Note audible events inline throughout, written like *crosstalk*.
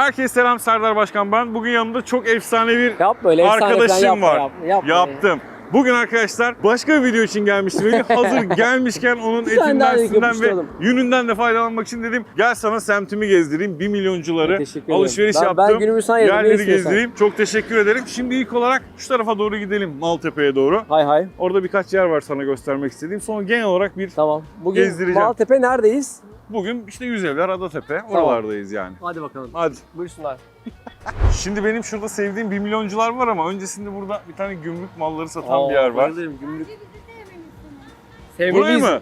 Herkese selam Serdar Başkan ben. Bugün yanımda çok efsane bir Yap böyle efsane arkadaşım yapma, var. Yap, yapma. Yaptım. Bugün arkadaşlar başka bir video için gelmiştim. *laughs* Hazır gelmişken onun Bir tane daha etinden, sütünden ve yapıştıralım. yününden de faydalanmak için dedim. Gel sana semtimi gezdireyim. 1 milyoncuları Teşekkür ederim. alışveriş Ben- yaptım. ben günümü sana ne Yerleri istiyorsan. gezdireyim. Çok teşekkür ederim. Şimdi ilk olarak şu tarafa doğru gidelim. Maltepe'ye doğru. Hay hay. Orada birkaç yer var sana göstermek istediğim. Sonra genel olarak bir Tamam. Bugün Gezdireceğim. Maltepe neredeyiz? Bugün işte Yüzevler, Adatepe oralardayız yani. Hadi bakalım. Hadi. Buyursunlar. *laughs* Şimdi benim şurada sevdiğim 1 milyoncular var ama öncesinde burada bir tane gümrük malları satan bir yer var. bayılırım, Gümrük. Burayı Sevmeliyiz. mı?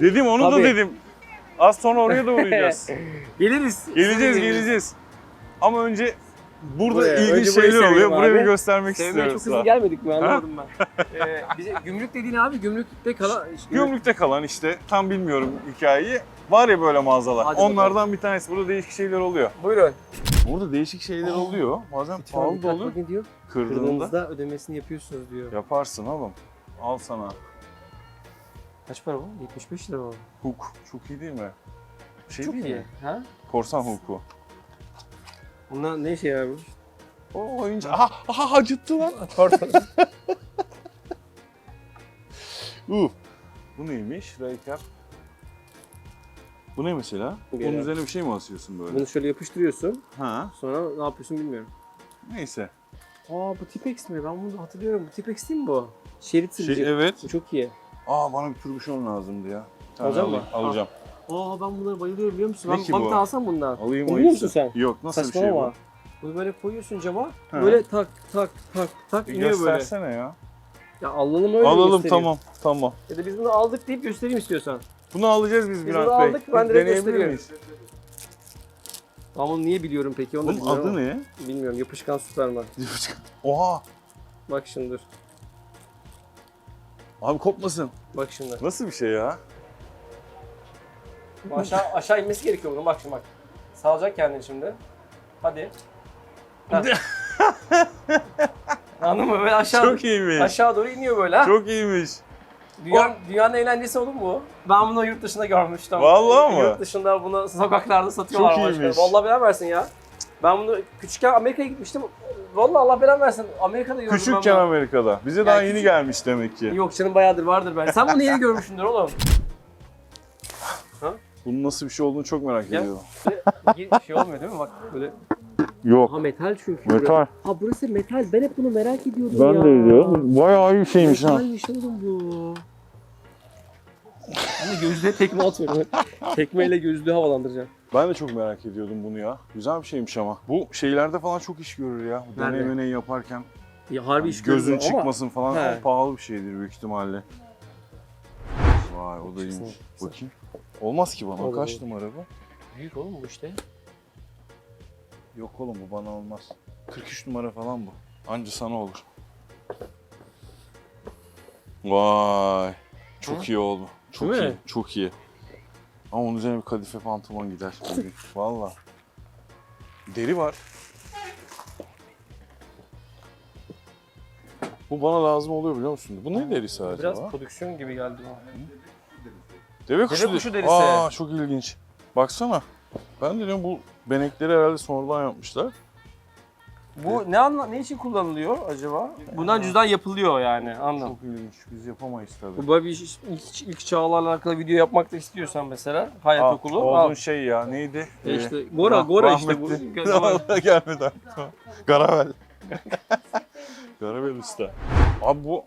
Dedim onu da Tabii. dedim. Az sonra oraya da uğrayacağız. *laughs* Geliriz. geleceğiz geleceğiz. Ama önce burada Buraya, ilginç önce burayı şeyler oluyor. sevelim Burayı abi. bir göstermek Sevmeye istiyoruz. çok hızlı gelmedik mi anlamadım ben. *laughs* ee, bize gümrük dediğin abi gümrükte kalan... Gümrükte kalan işte tam bilmiyorum hikayeyi. Var ya böyle mağazalar. Hadi bakalım. Onlardan bir tanesi. Burada değişik şeyler oluyor. Buyurun. Burada değişik şeyler oluyor. Bazen Lütfen pahalı da oluyor. ne diyor? Kırdığında Kırdığınızda ödemesini yapıyorsunuz diyor. yaparsın oğlum. Al sana. Kaç para bu? 75 lira bu. Hook. Çok iyi değil mi? Şey Çok değil iyi. mi? Ha? Korsan hook'u. Bunlar ne işe yararmış? O oyuncu. Aha, aha acıttı lan. *laughs* Pardon. *laughs* Uh. Bu neymiş? Raycap. Bu ne mesela? Bunun Gel. üzerine bir şey mi asıyorsun böyle? Bunu şöyle yapıştırıyorsun. Ha. Sonra ne yapıyorsun bilmiyorum. Neyse. Aa bu Tipex mi? Ben bunu hatırlıyorum. Bu Tipex değil mi bu? Şerit Şey, evet. Bu çok iyi. Aa bana bir turbuşon lazımdı ya. Bir tane Alacak alayım, mı? Alacağım. Aa ben bunları bayılıyorum biliyor musun? Ne ben ki bana bu? bir tane alsam bundan. Alayım biliyor musun sen? Yok nasıl bir şey bu? Saçmalama. Bunu böyle koyuyorsun cama. Ha. Böyle tak tak tak tak Bir iniyor böyle. göstersene ya. Ya alalım öyle Alalım göstereyim. tamam tamam. Ya da biz bunu aldık deyip göstereyim istiyorsan. Bunu alacağız biz Biz Bülent bunu Bey. aldık, ben direkt deneyebilir gösteriyorum. miyiz? Ama bunu niye biliyorum peki onu da Bunun bilmiyorum adı ama. ne? Bilmiyorum yapışkan süperman. *laughs* Oha. Bak şimdi dur. Abi kopmasın. Bak şimdi. Nasıl bir şey ya? Aşağı, aşağı inmesi gerekiyor bunun. Bak şimdi bak. Salacak kendini şimdi. Hadi. Heh. *laughs* Anladın mı? Böyle aşağı, Çok iyiymiş. aşağı doğru iniyor böyle. ha. Çok iyiymiş. Dünyanın, dünyanın eğlencesi olur mu bu? Ben bunu yurt dışında görmüştüm. Vallahi mı? Yurt dışında bunu sokaklarda satıyorlar. Çok başka. iyiymiş. Vallahi belan versin ya. Ben bunu küçükken Amerika'ya gitmiştim. Vallahi Allah belan versin. Amerika'da gördüm Küçükken ben Amerika'da. Bize daha Yani yeni küçük- gelmiş demek ki. bunu. Yok canım bayağıdır vardır ben. Sen bunu yeni *laughs* görmüşsündür oğlum. Bunun nasıl bir şey olduğunu çok merak Gel. ediyorum. Bir *laughs* şey olmuyor değil mi? Bak böyle. Yok. Ha metal çünkü. Metal. Ha burası metal. Ben hep bunu merak ediyordum Ben ya. de ediyorum. Bayağı iyi şeymiş ha. Metalmiş oğlum bu. Ben de gözlüğe tekme atıyorum. Tekmeyle gözlüğü havalandıracağım. Ben de çok merak ediyordum bunu ya. Güzel bir şeymiş ama. Bu şeylerde falan çok iş görür ya. Bu deney Nerede? meney yaparken Ya harbi iş gözün görüyor ama- çıkmasın falan He. ama pahalı bir şeydir büyük ihtimalle. Vay o da Çıksın. iyiymiş. Bakayım. Olmaz ki bana. Olur, Kaç numara bu? Büyük oğlum bu işte. Yok oğlum bu bana olmaz. 43 numara falan bu. Anca sana olur. Vay. Çok iyi oldu. Çok Değil iyi. mi? Çok iyi. Ama onun üzerine bir kadife pantolon gider *laughs* bugün. Valla. Deri var. Bu bana lazım oluyor biliyor musun? Bu ne derisi acaba? Biraz prodüksiyon gibi geldi bana. Deve kuşu, Deve kuşu derisi. Aa çok ilginç. Baksana. Ben de diyorum bu benekleri herhalde sonradan yapmışlar. Bu ne anla ne için kullanılıyor acaba? Bundan cüzdan yapılıyor yani anlam. Çok ilginç. Biz yapamayız tabii. Bu böyle bir iş- ilk, ilk çağlarla alakalı video yapmak da istiyorsan mesela hayat Aa, okulu. Olduğun al. şey ya neydi? E Ee, işte Gora rah- Gora işte bu. rahmetli. Vallahi *laughs* gelmedi aklıma. Garavel. *laughs* Garavel usta. Abi bu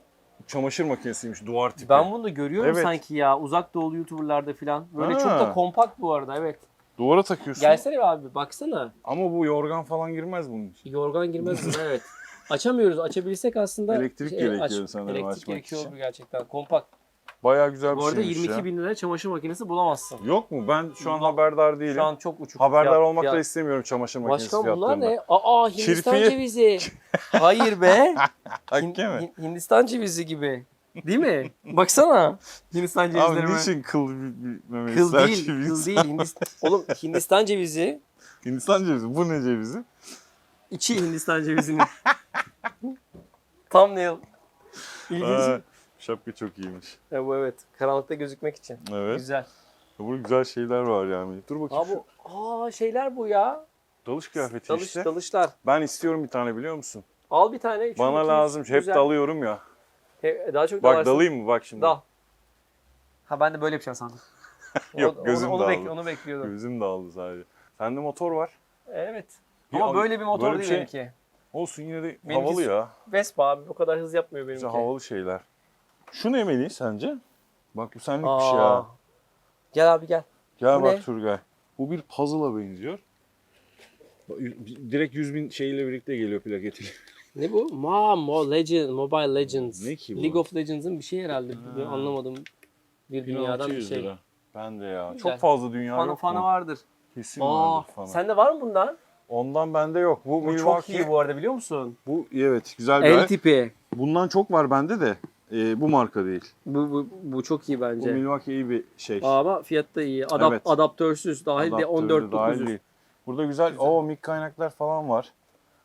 çamaşır makinesiymiş duvar tipi. Ben bunu da görüyorum Evet. sanki ya uzak doğulu youtuberlarda falan. Böyle Ha. çok da kompakt bu arada evet. Duvara takıyorsun. Gelsene be abi baksana. Ama bu yorgan falan girmez bunun için. Yorgan girmez mi? evet. Açamıyoruz. Açabilsek aslında. Elektrik gerekiyor sanırım Elektrik açmak gerekiyor için. gerçekten. Kompakt. Bayağı güzel bir Bu arada şeymiş 22 ya. bin liraya çamaşır makinesi bulamazsın. Yok mu? Ben şu an Yok. haberdar değilim. Şu an çok uçuk. haberdar fiyat- olmak da fiyat. istemiyorum çamaşır makinesi Başkan bunlar fiyatlarından. ne? Aa Hindistan Kirpiye- cevizi. *laughs* Hayır be. Hakke Hin- mi? Hin- Hindistan cevizi gibi. Değil mi? Baksana. Hindistan Abi cevizlerime. niçin kıl bir, bir memeli Kıl değil, bir kıl değil. Hindistan, *laughs* oğlum Hindistan cevizi, Hindistan cevizi. Bu ne cevizi? içi Hindistan cevizinin. *laughs* Thumbnail. İlginç. Aa, şapka çok iyiymiş. Ya bu evet. Karanlıkta gözükmek için. Evet. Güzel. Burada güzel şeyler var yani. Dur bakayım. Aa bu aa şeyler bu ya. Dalış kıyafeti Dalış, işte. dalışlar. Ben istiyorum bir tane biliyor musun? Al bir tane. üçüncü Bana kez. lazım. Hep Güzel. dalıyorum ya. He- daha çok Bak dalarsın. dalayım mı bak şimdi. Dal. Ha ben de böyle yapacağım sandım. *laughs* Yok, O- gözüm onu, onu, dağıldı. bek- onu bekliyordum. Gözüm dağıldı sadece. Sende motor var. Evet. Bir Ama al- böyle bir motor böyle bir değil şey- benimki. Olsun yine de Benimki havalı ya. Vespa abi o kadar hız yapmıyor benimki. Güzel havalı şeyler. Şu ne Melih sence? Bak bu senlikmiş Aa. ya. Gel abi gel. Gel bu bak ne? Turgay. Bu bir puzzle'a benziyor. Bak, Direkt 100 bin şeyle birlikte geliyor plaketiyle. *laughs* Ne bu? Ma, Mo Legend, Mobile Legends. Ne ki bu? League of Legends'ın bir şey herhalde. Ben anlamadım. Bir dünyadan bir 1600 şey. lira. Ben de ya. Güzel. Çok fazla dünya Fanı yok fanı mu? vardır. Kesin Aa, vardır fanı. sende var mı bundan? Ondan bende yok. Bu, Bu Milwaukee. çok iyi bu arada biliyor musun? Bu evet güzel bir El tipi. Bundan çok var bende de. Ee, bu marka değil. Bu, bu, bu çok iyi Bu bence. Milwaukee iyi bir şey. Ama fiyatı da iyi. Adap, Evet. Adaptörsüz dahil de Adaptörü de 14 dahil 900. değil. Burada güzel, o mik kaynaklar falan var.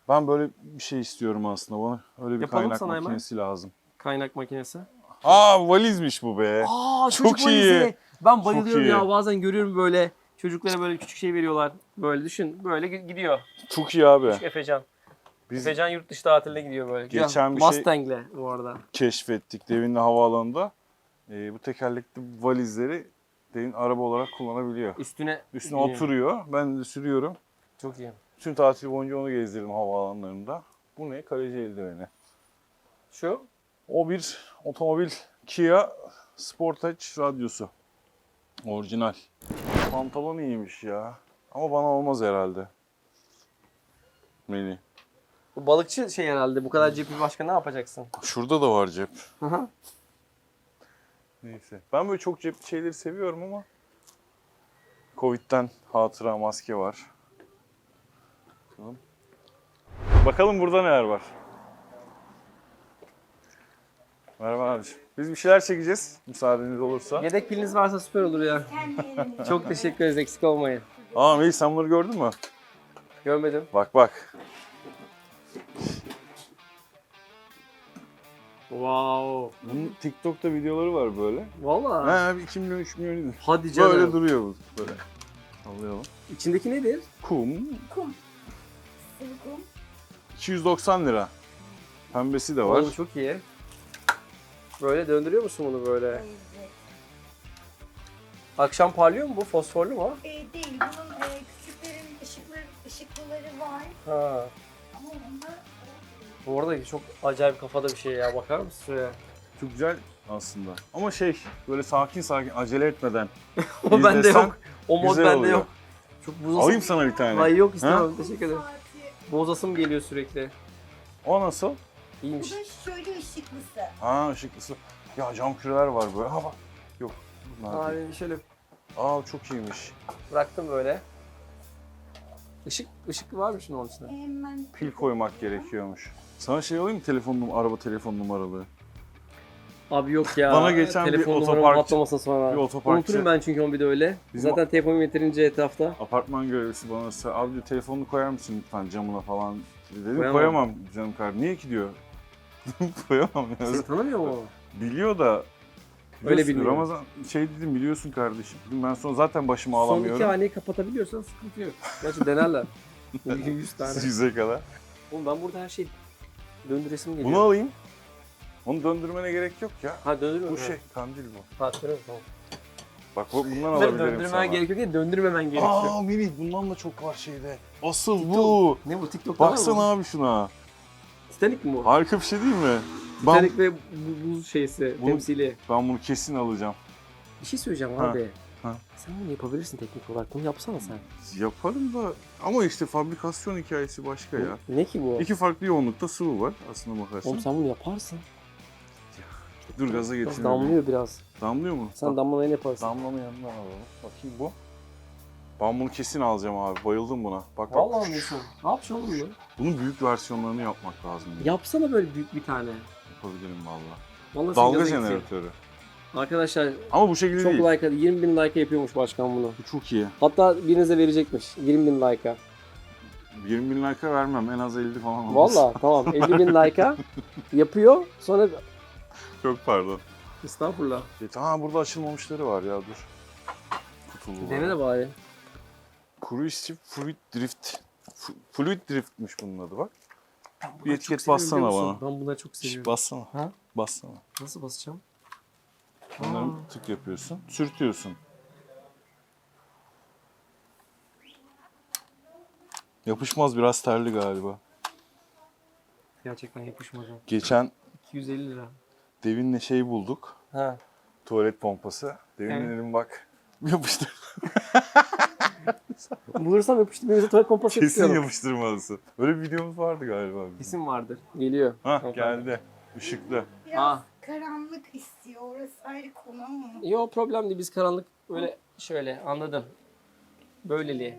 Ben böyle bir şey istiyorum aslında. Bana öyle bir Yapalım kaynak sana hemen. makinesi lazım. Kaynak makinesi. Aa valizmiş bu be. Aa Çok çocuk iyi. valizi. Ben bayılıyorum iyi. ya bazen görüyorum böyle çocuklara böyle küçük şey veriyorlar. Böyle düşün böyle gi- gidiyor. Çok iyi abi. Küçük Efecan. Biz Efecan yurt dışı tatiline gidiyor böyle. Geçen Ya, bir şey- Mustang'le bu arada. keşfettik Devin'le havaalanında. Ee, bu tekerlekli valizleri Devin araba olarak kullanabiliyor. Üstüne Üstüne biniyor. oturuyor. Ben de sürüyorum. Çok iyi. Tüm tatil boyunca onu gezdirdim havaalanlarında. Bu ne? Kaleci eldiveni. Şu O bir otomobil Kia Sportage radyosu. Orijinal. Pantolon iyiymiş ya. Ama bana olmaz herhalde. Melih. Bu balıkçı şey herhalde. Bu kadar cepi başka ne yapacaksın? Şurada da var cep. Hı hı. Neyse. Ben böyle çok cep şeyleri seviyorum ama Covid'den hatıra maske var. Bakalım. Bakalım burada neler var. Merhaba abi. Biz bir şeyler çekeceğiz müsaadeniz olursa. Yedek piliniz varsa süper olur ya. Çok teşekkür ederiz eksik olmayın. Aa Melih sen bunları gördün mü? Görmedim. Bak bak. Wow. Bunun TikTok'ta videoları var böyle. Valla. He bir 2 milyon 3 milyon izlenir. Hadi canım. Böyle duruyor bu. Böyle. Sallayalım. İçindeki nedir? Kum. Kum. Sıvı kum. 290 lira. Pembesi de var. Oğlum çok iyi. Böyle döndürüyor musun bunu böyle? Evet. Akşam parlıyor mu bu? Fosforlu mu? E, değil. Bunun e, küçüklerin ışıkları, ışıklıları var. Ha. Ama onlar Bu arada çok acayip kafada bir şey ya. Bakar mısın şuraya? Çok güzel aslında. Ama şey böyle sakin sakin acele etmeden. *laughs* O bende yok. O mod bende oluyor. yok. Çok buzasım. Alayım sana bir tane. Ay yok istemem. Ha? Teşekkür ederim. Bozasım geliyor sürekli. O nasıl? Bu İyiymiş. da şöyle ışıklısı. Ha ışıklısı. Ya cam küreler var böyle. Ha bak. Yok. Bunlar. Abi şöyle Aa çok iyiymiş. bıraktım böyle. Işık, ışıklı var mı şunun onun içinde? Hemen Pil koymak gerekiyormuş. Sana şey alayım mı telefon num araba telefon numaralı? Abi yok ya. Bana geçen bir Telefon numaramı otoparkçı- patlamasın sonra. bir otoparkçı- Unuturum ben çünkü onu bir de öyle. Bizim Zaten telefonum yeterince etrafta. Apartman görevlisi bana "Sen abi diyor, telefonunu koyar mısın lütfen camına falan. Dedim Koyamam. koyamam, canım kardeşim. Niye ki diyor. *laughs* koyamam ya. Seni tanımıyor mu? Biliyor da Öyle bilmiyor. Ramazan şey dedim biliyorsun kardeşim. Dedim ben sonra zaten başımı Son alamıyorum. iki haneyi kapatabiliyorsan sıkıntı yok. Gerçi denerler. *laughs* 100 tane. Yüze kadar. Oğlum ben burada her şey döndüresim geliyor. Bunu alayım. Onu döndürmene gerek yok ya. Ha döndürme. Bu şey kandil bu. Ha döndürme tamam. Bak bu- bundan Bunları alabilirim döndürmemen sana. gerekiyor değil döndürmemen gerekiyor. Aa Melih bundan da çok var şeyde. Asıl bu. Ne bu TikTok'ta var mı? Baksana abi şuna. Titanic mi bu? Harika bir şey değil mi? Ben, Titanic ve bu- buz şeysi, Bunu- temsili. ben bunu kesin alacağım. Bir şey söyleyeceğim Ha, abi. Ha. Sen bunu yapabilirsin teknik olarak. Bunu yapsana sen. Yaparım da ama işte fabrikasyon hikayesi başka ya. Ne ki bu? İki farklı yoğunlukta sıvı var aslında bakarsın. Oğlum sen bunu yaparsın. Dur gaza getireyim. damlıyor biraz. Damlıyor mu? Sen damlamayı yaparsın. Damlama yanından alalım. Bakayım bu. Ben bunu kesin alacağım abi. Bayıldım buna. Bak bak. Vallahi diyorsun. Ne yapacaksın oğlum bunu? Bunun büyük versiyonlarını yapmak lazım. diye. Yapsana böyle büyük bir tane. Yapabilirim valla. Vallahi senin Dalga gaza getiriyor. jeneratörü. Arkadaşlar Ama bu şekilde çok değil. like 20 bin like yapıyormuş başkan bunu. Bu çok iyi. Hatta birinize verecekmiş 20 bin like'a. 20 bin like'a vermem. En az 50 falan olmaz. Valla tamam 50 bin *laughs* like'a yapıyor sonra Çok pardon. estağfurullah. E, ha burada açılmamışları var ya dur. Kutulu Dene de bari. Kuru işçi fruit drift. F- Fluid driftmiş bunun adı bak. Bir etiket bassana bana. Ben bunları çok Şş, seviyorum. bassana. Ha? Bassana. Nasıl basacağım? Bunları Aa. tık yapıyorsun. Sürtüyorsun. Yapışmaz biraz terli galiba. Gerçekten yapışmadı. Geçen 250 lira. Devin'le şey bulduk. Ha. Tuvalet pompası. Devin'in Evet. dedim bak. *laughs* Yapıştır. *laughs* Bulursam yapıştı. Benim de tuvalet pompası Kesin yapıyorum. yapıştırmalısın. Öyle bir videomuz vardı galiba. bizim. Kesin vardır. Geliyor. Tamam. geldi. Işıklı. Biraz Aa. Karanlık istiyor. Orası ayrı konu ama. Yok problem değil. Biz karanlık böyle şöyle anladım. Böyleli.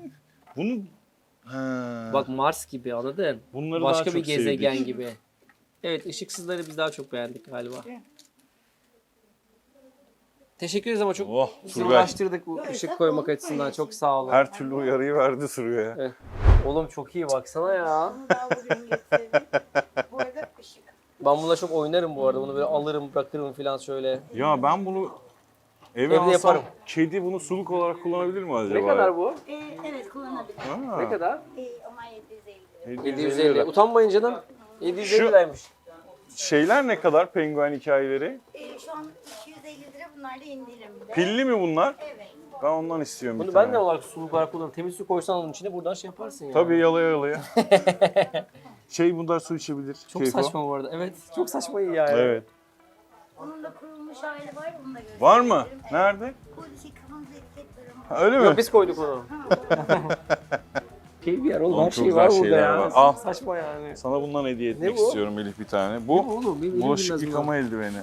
Bunu He. Bak Mars gibi anladın? bunları Başka daha bir çok gezegen sevdik. gibi. Evet ışıksızları biz daha çok beğendik galiba. Teşekkür ederiz ama çok Oh Turgay. uğraştırdık bu ışık koymak açısından. Çok sağ olun. Her türlü uyarıyı verdi Turgay'a. Evet. Oğlum çok iyi baksana ya. Onu daha bugün getirdim. Bu. *laughs* Ben bununla çok oynarım bu arada. Bunu böyle alırım bırakırım falan şöyle. Ya ben bunu eve Evde alsam yaparım. kedi bunu suluk olarak kullanabilir mi acaba? Ne kadar bu? Ee, evet kullanabilir. Ha. Ne kadar? Ee, ama 750 lira. 750. lira. Utanmayın canım. 750 Şu- liraymış. Şeyler ne kadar penguen hikayeleri? Ee, şu an 250 lira bunlar da indirimde. Pilli mi bunlar? Evet. Ben ondan istiyorum bir Bunu ben de olarak suluk olarak kullanırım. Temiz su koysan onun içine buradan şey yaparsın ya. Tabii yalaya yalaya. *laughs* şey bunlar su içebilir. Çok Keyfo. saçma bu arada. Evet. Çok saçma iyi yani. Evet. Onun da kurulmuş hali var. Onu da. Var mı? Evet. Nerede? Etiket var ama. Ha, öyle mi? Yok biz koyduk onu. *laughs* Şey bir yer oğlum, Oğlum her çok şey var burada şeyler ya. var. Al. Saçma yani. Sana bundan hediye etmek bu? istiyorum Elif bir tane. Ne Bu oğlum? Bir bulaşık yıkama eldiveni.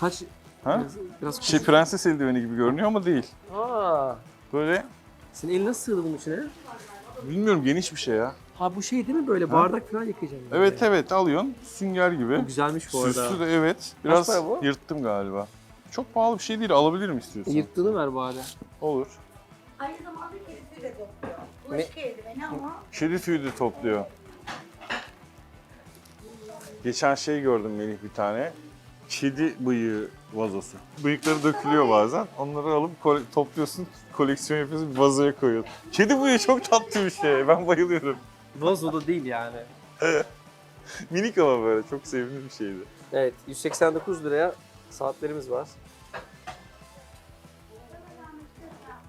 Kaç? Ha? Biraz, biraz Şey prenses eldiveni gibi görünüyor ama değil. Aa, Böyle senin elin nasıl sığdı bunun içine? bilmiyorum geniş bir şey ya. Ha bu şey değil mi böyle bardak falan yıkayacağım. böyle. Evet evet alıyorsun sünger gibi. Bu güzelmiş bu arada. Süslü de evet. Biraz para bu? yırttım galiba. Çok pahalı bir şey değil alabilirim istiyorsan. Yırttığını ver bari. Olur. Aynı zamanda kedi de topluyor. Bulaşık eldiveni ama Kedi tüyü de topluyor. Geçen şey gördüm Melih bir tane. Kedi bıyığı vazosu. Bıyıkları dökülüyor bazen. Onları alıp kole- topluyorsun, koleksiyon yapıyorsun, bir vazoya koyuyorsun. Kedi bıyığı çok tatlı bir şey. Ben bayılıyorum. Da değil yani. *laughs* Minik ama böyle çok sevimli bir şeydi. Evet 189 liraya saatlerimiz var.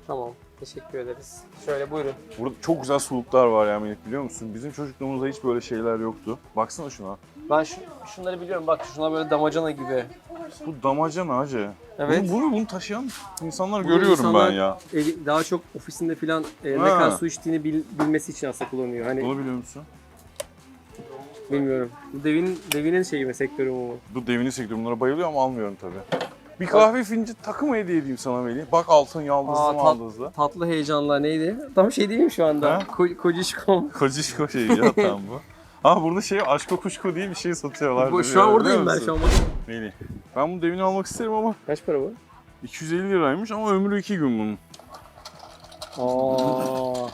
Tamam. Teşekkür ederiz. Şöyle buyurun. Burada çok güzel suluklar var ya Melih biliyor musun? Bizim çocukluğumuzda hiç böyle şeyler yoktu. Baksana şuna. Ben şu, şunları biliyorum bak şunlar böyle damacana gibi. Bu damacana hacı. Evet. Bunu, bunu, bunu taşıyan insanlar Bunu görüyorum insanlar- ben ya. Eli- daha çok ofisinde falan e, ne Ha. kadar su içtiğini bil- bilmesi için aslında kullanıyor. Hani Bunu biliyor musun? bilmiyorum. Bu devin devinin şeyi mi sektörü mu? Bu devini sektörü bunlara bayılıyor ama almıyorum tabii. Bir kahve finci takı mı hediye edeyim sana Melih? Bak altın yaldızlı Aa, tat- maldızlı. Tatlı heyecanlar neydi? Tam şey değil mi şu anda? Ha? Ko- kocişkom. *laughs* Kocişko şey ya *laughs* tam bu. Aa burada şey aşko kuşko diye bir şey satıyorlar. Bu, şu an oradayım ben şu an. Melih. Ben bu devini almak isterim ama Kaç para bu? 250 liraymış ama ömrü 2 gün bunun. Aa.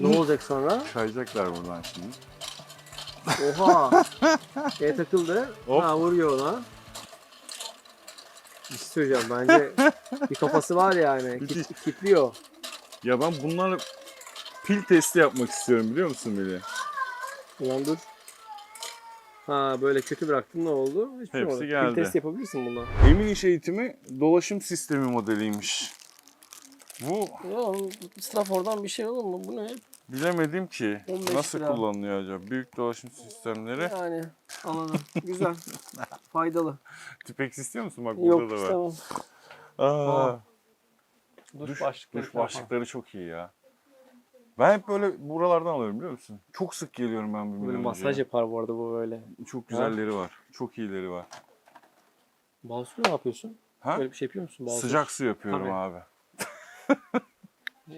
ne olacak sonra? Kayacaklar buradan şimdi. Oha. E takıldı. Hop. Ha vuruyor ona. Bir şey söyleyeceğim bence bir kafası var yani. Kit, kitliyor. Ya ben bunlarla pil testi yapmak istiyorum biliyor musun Melih? Ulan dur. Ha böyle kötü bıraktın ne oldu? Hiçbir şey Hepsi olmadı. geldi. Bir test yapabilirsin bununla. Emin iş eğitimi dolaşım sistemi modeliymiş. Bu Ya Stafford'dan bir şey olur mu? Bu ne? bilemedim ki 15 nasıl lira. kullanılıyor acaba. Büyük dolaşım sistemleri. Yani anladım. Güzel. *laughs* Faydalı. Tipex istiyor musun? Bak Yok burada da var. istemem. Aa, Aa, Duş, duş, başlıkları. duş başlıkları çok iyi ya. Ben hep böyle buralardan alıyorum biliyor musun? Çok sık geliyorum ben bir Böyle milyon masaj yapar bu arada bu böyle. Çok güzelleri var. Çok iyileri var. Balsu ne yapıyorsun? Ha? Böyle bir şey yapıyor musun? Balsu? Sıcak su yapıyorum Tabii. abi.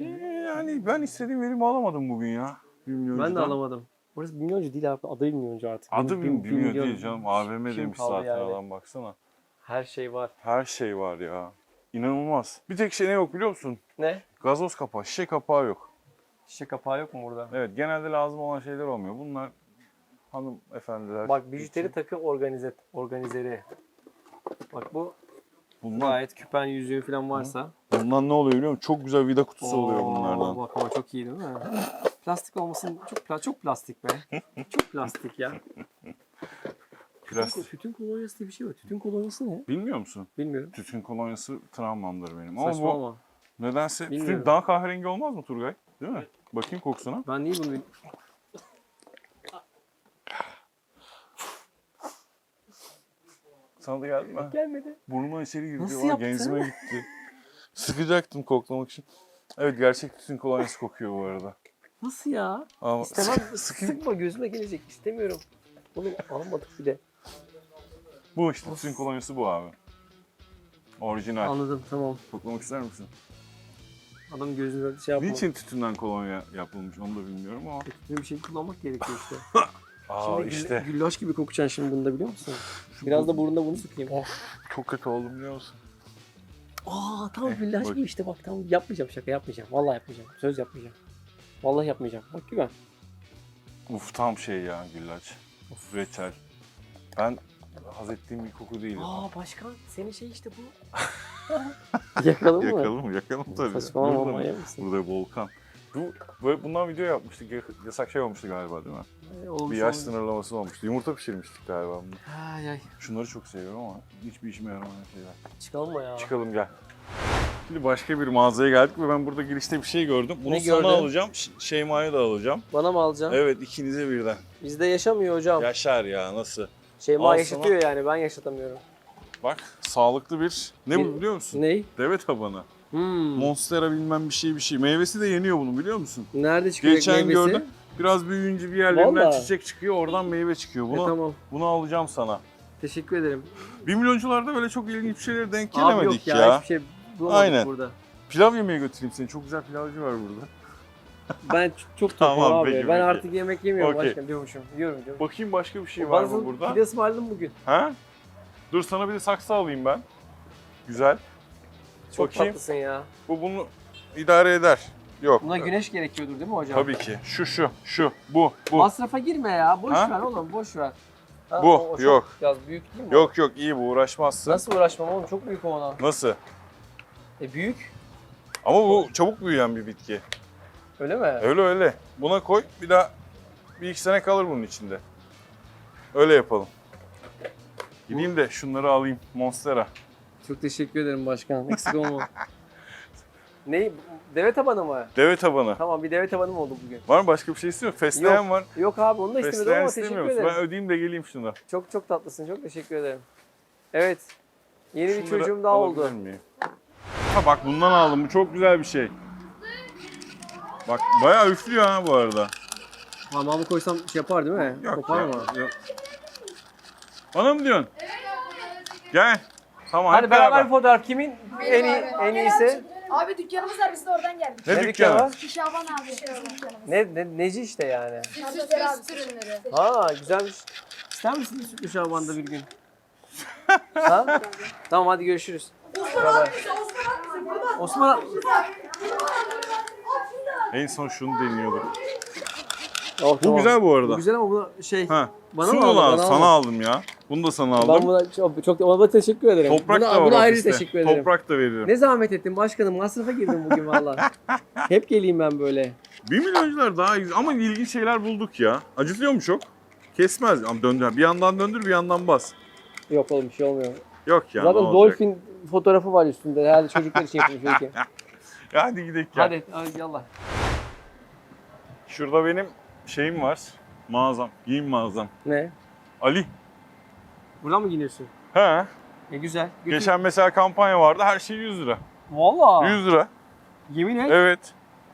*laughs* yani ben istediğim verimi alamadım bugün ya. Bir Ben de alamadım. Burası milyoncu değil abi. Adı milyoncu artık. Adı Bin- bin, milyon. değil canım. AVM Kim demiş kaldı zaten yani? adam baksana. Her şey var. Her şey var ya. İnanılmaz. Bir tek şey ne yok biliyor musun? Ne? Gazoz kapağı, şişe kapağı yok. Şişe kapağı yok mu burada? Evet genelde lazım olan şeyler olmuyor. Bunlar hanımefendiler. Bak bijuteri takı organize, organizeri. Bak bu bunlar gayet küpen yüzüğü falan varsa. Bundan ne oluyor biliyor musun? Çok güzel vida kutusu oluyor Oo, bunlardan. Bak ama çok iyi değil mi? Plastik olmasın çok pla- çok plastik be. çok plastik ya. Plastik. Tütün kolonyası diye bir şey var. Tütün kolonyası ne? Bilmiyor musun? Bilmiyorum. Tütün kolonyası travmamdır benim. Ama bu Saçmalama. nedense Bilmiyorum. tütün daha kahverengi olmaz mı Turgay? Değil mi? Bakayım kokusuna. Ben niye bunu bil- Sana da geldi mi? Gelmedi. Burnuma içeri girdi. Nasıl ama yaptın? Genzime gitti. *laughs* Sıkacaktım koklamak için. Evet gerçek tütün kolonyası kokuyor bu arada. Nasıl ya? Ama İstemem. *laughs* sıkayım. Sıkma gözüme gelecek. İstemiyorum. Oğlum almadık bir de. Bu işte tütün kolonyası bu abi. Orijinal. Anladım tamam. Koklamak ister misin? Adamın gözünde şey yapma. Niçin tütünden kolonya yapılmış onu da bilmiyorum ama. Tütün bir şey kullanmak gerekiyor işte. *laughs* Aa Şimdi işte. güllaç gibi kokacaksın şimdi bunda biliyor musun? Biraz da burnunda bunu sıkayım. Çok kötü oldum biliyor musun? Aa tamam Eh, güllaç gibi işte bak tamam yapmayacağım şaka yapmayacağım. Vallahi yapmayacağım. Söz yapmayacağım. Vallahi yapmayacağım. Bak güven. Uf tam şey ya güllaç. Of reçel. Ben haz ettiğim bir koku değil. Aa başkan senin şey işte bu. *laughs* *laughs* Yakalım mı? Yakalım mı? Yakalım tabii. Saçmalama Burada, manyak mısın? burada volkan. Bu, böyle bundan video yapmıştık. Ya- Yasak şey olmuştu galiba değil mi? Ee, olmuş, bir yaş olmuş. sınırlaması olmuştu. Yumurta pişirmiştik galiba. bunu. Ay ay. Şunları çok seviyorum ama hiçbir işime yaramayan şeyler. Çıkalım mı ya? Çıkalım gel. Şimdi başka bir mağazaya geldik ve ben burada girişte bir şey gördüm. Bunu Ne sana gördün? alacağım, Şeyma'ya da alacağım. Bana mı alacaksın? Evet ikinize birden. Bizde yaşamıyor hocam. Yaşar ya nasıl? Şeyma al yaşatıyor yani ben yaşatamıyorum. Bak sağlıklı bir... Ne bu biliyor musun? Ney? Deve tabanı. Hmm. Monstera bilmem bir şey bir şey. Meyvesi de yeniyor bunu biliyor musun? Nerede çıkıyor Geçen meyvesi? gördüm. Biraz büyüyünce bir yerlerinden Vallahi. çiçek çıkıyor, oradan meyve çıkıyor. E, Bunu tamam. bunu alacağım sana. Teşekkür ederim. Bir milyoncularda böyle çok ilginç bir şeylere denk Abi gelemedik yok ya. ya, hiçbir şey bulamadık Aynen. burada. Pilav yemeye götüreyim seni. Çok güzel pilavcı var burada. *laughs* Ben çok tokum Tamam, abi. peki, ben peki. artık yemek yemiyorum Okey. başkan diyormuşum. Yiyorum diyorum. Bakayım başka bir şey var mı burada? pide ısmarladım bugün. Ha? Dur sana bir de saksı alayım ben. Güzel. Çok Bakayım. tatlısın ya. Bu bunu idare eder. Yok. Buna güneş gerekiyordur değil mi hocam? Tabii ki. Şu şu şu bu bu. Masrafa girme ya. Boş Ha? ver oğlum boş ver. Ha, Bu, o- o çok yok. Biraz büyük değil mi? Yok yok iyi bu uğraşmazsın. Nasıl uğraşmam oğlum çok büyük o ona. Nasıl? E büyük. Ama bu çabuk büyüyen bir bitki. Öyle mi? Öyle öyle. Buna koy bir daha bir iki sene kalır bunun içinde. Öyle yapalım. Gideyim de şunları alayım. Monstera. Çok teşekkür ederim başkan. Eksik olma. *laughs* ne? Deve tabanı mı? Deve tabanı. Tamam bir deve tabanım oldu bugün. Var mı başka bir şey istiyor musun? Fesleğen Yok. var. Yok abi onu da istemedim Fesleğen ama teşekkür ederim. Ben ödeyeyim de geleyim şuna. Çok çok tatlısın. Çok teşekkür ederim. Evet. Yeni bir Şunları çocuğum daha alabilir oldu. miyim? Ha bak bundan aldım. Bu çok güzel bir şey. Bak bayağı üflüyor ha bu arada. Parmağımı koysam şey yapar değil mi? Yok Kopar ya, mı? yok. Bana mı diyorsun? Gel. Tamam Hadi beraber fotoğraf. Kimin en iyi en iyisi? Abi dükkanımız var biz de oradan geldik. Ne Ne dükkanı? dükkanı var? Şaban abi. dükkanımız. Ne, ne neci işte yani. Süt süt ürünleri. Ha güzelmiş. İster misin bir sütlü şabanda bir gün? *laughs* ha? Tamam hadi görüşürüz. Beraber. Osman En son şunu deniyordum. Oh, Bu tamam. güzel bu arada. Bu güzel ama bu şey. Ha. Bana Su mı aldın? Bana Sana aldım ya. Bunu da sana Ben aldım. buna çok, çok ona teşekkür ederim. Toprak buna, da var buna ayrıca ofiste. teşekkür ederim. Toprak da veriyorum. Ne zahmet ettin başkanım. Masrafa girdim bugün valla. *laughs* Hep geleyim ben böyle. Bir milyoncular daha güzel ama ilginç şeyler bulduk ya. Acıtıyor mu çok? Kesmez. Ama döndür. Bir yandan döndür bir yandan bas. Yok oğlum bir şey olmuyor. Yok ya. Zaten olacak? dolphin fotoğrafı var üstünde. Herhalde çocuklar için yapılmış belki. *laughs* Hadi gidelim ya. Hadi, hadi yallah. Şurada benim şeyim var. Mağazam. Giyim mağazam. Ne? Ali. Buradan mı giyiniyorsun? He. E güzel. Götür. Geçen mesela kampanya vardı. Her şey 100 lira. Valla. 100 lira. Yemin et. Evet.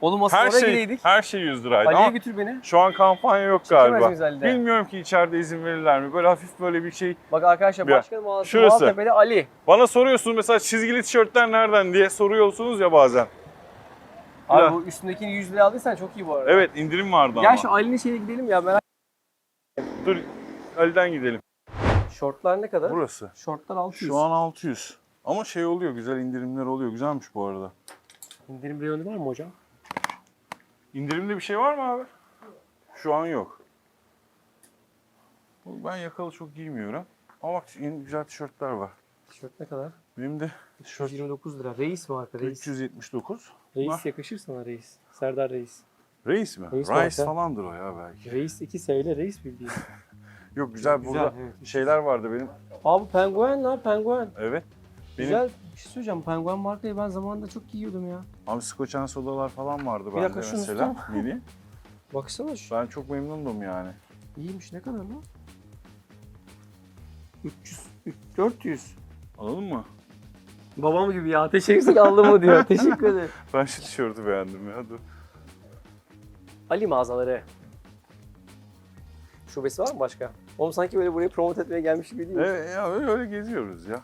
Oğlum aslında Her oraya şey gideydik. her şey 100 liraydı Ali'ye ama götür beni. şu an kampanya yok Çekemez galiba. Ali'de? Bilmiyorum ki içeride izin verirler mi? Böyle hafif böyle bir şey. Bak arkadaşlar Bir- başkanım Şurası. Maltepe'de Ali. Bana soruyorsunuz mesela çizgili tişörtler nereden diye soruyorsunuz ya bazen. Abi Ya. bu üstündekini 100 liraya aldıysan çok iyi bu arada. Evet indirim vardı Gel ama. şu Ali'nin şeyine gidelim ya merak Dur Ali'den gidelim. Şortlar ne kadar? Burası. Şortlar 600. Şu an 600. Ama şey oluyor güzel indirimler oluyor. Güzelmiş bu arada. İndirim reyonu var mı hocam? İndirimde bir şey var mı abi? Şu an yok. Ben yakalı çok giymiyorum. Ama bak yeni güzel tişörtler var. Tişört ne kadar? Benim de tişört 129 lira. Reis marka reis. 379. Reis Var. yakışır sana reis. Serdar Reis. Reis mi? Reis Rice marka. falandır o ya belki. Reis 2 S ile reis bildiğin. *laughs* Yok güzel, Güzel, burada evet. şeyler vardı benim. Abi penguen lan penguen. Evet. Benim Güzel bir şey söyleyeceğim. Penguen markayı ben zamanında çok giyiyordum ya. abi Scotch sodalar falan vardı Bir bende mesela. Mini. *laughs* Baksana şu. Ben çok memnundum yani. İyiymiş ne kadar lan? 300, 400. Anladın mı? Babam gibi ya. Teşekkür aldım mı diyor. *laughs* Teşekkür ederim. Ben şu tişörtü beğendim ya. Dur. Ali mağazaları. Şubesi var mı başka? Oğlum sanki böyle buraya promote etmeye gelmiş gibi değil mi? Evet ya öyle, öyle geziyoruz ya.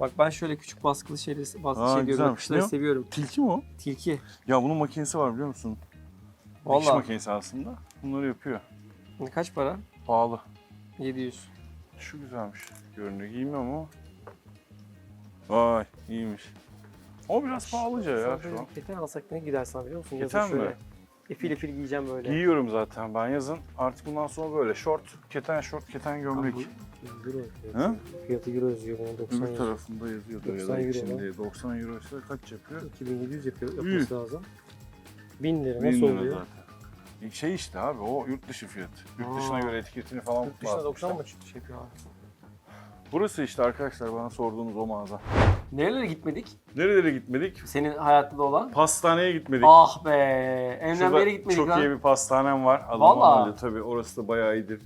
Bak ben şöyle küçük baskılı şeyleri, baskı Aa, şey diyorum, güzelmiş. Ne o? seviyorum. Tilki mi o? Tilki. Ya bunun makinesi var biliyor musun? Dikiş Vallahi. makinesi aslında. Bunları yapıyor. Kaç para? Pahalı. 700. Şu güzelmiş. Görünüyor. Giymem ama. Vay iyiymiş. O biraz pahalıca ya şu an. keten alsak ne gider sana biliyor musun? Yazın mi? şöyle. Efil efil giyeceğim böyle. Giyiyorum zaten ben yazın. Artık bundan sonra böyle şort, keten şort, keten gömlek. Abi, Euro Hı? fiyatı. Euro yazıyor bana 90 Öbür euro. tarafında yazıyordu ya 90 da euro şimdi 90 euro ise kaç yapıyor? 2700 yapıyor, yapması lazım. 1000 lira 1000 nasıl lira oluyor? zaten. Şey işte abi o yurt dışı fiyatı. Yurt Aa. dışına göre etiketini falan Yurt dışına 90 basmışlar. mı şey yapıyor abi? Burası işte arkadaşlar bana sorduğunuz o mağaza. Nerelere gitmedik? Nerelere gitmedik? Senin hayatta da olan. Pastaneye gitmedik. Ah be. Şurada bir yere gitmedik çok lan. iyi bir pastanem var. Adım. Anadolu tabii orası da bayağı iyidir.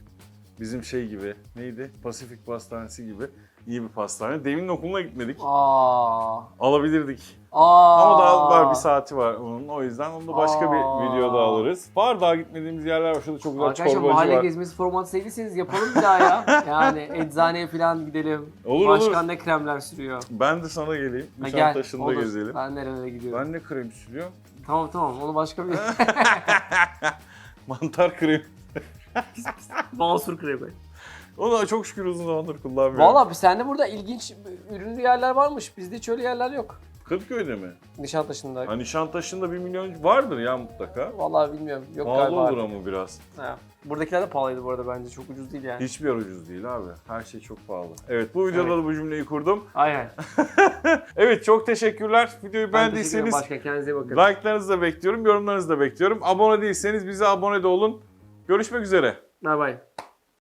Bizim şey gibi neydi? Pasifik Pastanesi gibi iyi bir pastane. Demin okuluna gitmedik. Aa. Alabilirdik. Aa. Ama daha var bir saati var onun. O yüzden onu da başka Aa. bir videoda alırız. Var daha gitmediğimiz yerler var. Şurada çok güzel Arkadaşlar çorbacı mahalle var. gezmesi formatı sevdiyseniz yapalım bir daha ya. *laughs* Yani eczaneye falan gidelim. Olur, Başkan olur. ne kremler sürüyor. Ben de sana geleyim. Ha, gel. Nişantaşı'nda olur. gezelim. Ben nerelere gidiyorum. Ben ne krem sürüyorum? Tamam tamam onu başka bir... *laughs* Mantar krem. Mansur kremi. Onu da çok şükür uzun zamandır kullanmıyorum. Valla sende burada ilginç ürünlü yerler varmış. Bizde hiç öyle yerler yok. Kadıköy'de mi? Nişantaşı'nda. Ha, Nişantaşı'nda bir milyon vardır ya mutlaka. Vallahi bilmiyorum. Yok Pahalı galiba. olur artık. ama biraz. Ha. Buradakiler de pahalıydı bu arada bence. Çok ucuz değil yani. Hiçbir yer ucuz değil abi. Her şey çok pahalı. Evet bu videoda da bu cümleyi kurdum. *laughs* Aynen. Evet çok teşekkürler. Videoyu Ben teşekkür ederim beğendiyseniz başka. Kendinize iyi bakın. like'larınızı da bekliyorum, yorumlarınızı da bekliyorum. Abone değilseniz bize abone de olun. Görüşmek üzere. Bye bye.